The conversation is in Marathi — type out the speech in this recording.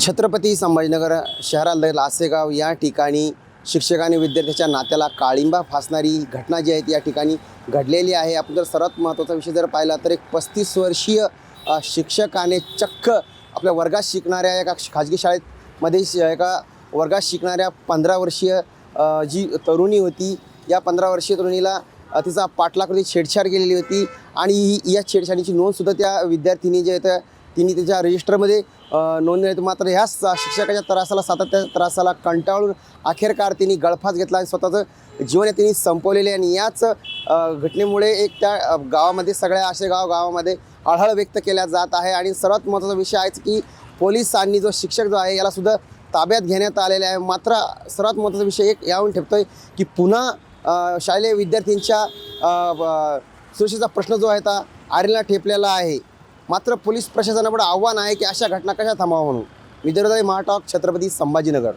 छत्रपती संभाजीनगर शहरालगत लासेगाव या ठिकाणी शिक्षक आणि विद्यार्थ्याच्या नात्याला काळिंबा फासणारी घटना जी आहे ती या ठिकाणी घडलेली आहे. आपण जर सर्वात महत्त्वाचा विषय जर पाहिला तर एक पस्तीस वर्षीय शिक्षकाने चक्क आपल्या वर्गात शिकणाऱ्या एका खाजगी शाळेमध्ये शि- एका वर्गात शिकणाऱ्या पंधरा वर्षीय जी तरुणी होती या पंधरा वर्षीय तरुणीला तिचा पाठलाकृती छेडछाड केलेली होती आणि ही- या छेडछाडीची नोंदसुद्धा त्या विद्यार्थिनी जे आहेत तिने त्याच्या रजिस्टरमध्ये नोंदणी मात्र ह्या शिक्षकाच्या त्रासाला सातत्याच्या त्रासाला कंटाळून अखेरकार तिने गळफास घेतला आणि स्वतःचं जीवन तिने संपवलेले आणि याच घटनेमुळे एक त्या गावामध्ये सगळ्या असे गाव गावामध्ये आढळ व्यक्त केल्या जात आहे. आणि सर्वात महत्त्वाचा विषय आहेच की पोलिसांनी जो शिक्षक जो आहे यालासुद्धा ताब्यात घेण्यात आलेला आहे. मात्र सर्वात महत्त्वाचा विषय एक यावून ठेवतो आहे की पुन्हा शालेय विद्यार्थ्यांच्या सुरक्षेचा प्रश्न जो आहे तो आरेला ठेपलेला आहे. मात्र पोलीस प्रशासनापुढे आव्हान आहे की अशा घटना कशा थांबावा म्हणून. विदर्भाई महाटॉक छत्रपती संभाजीनगर.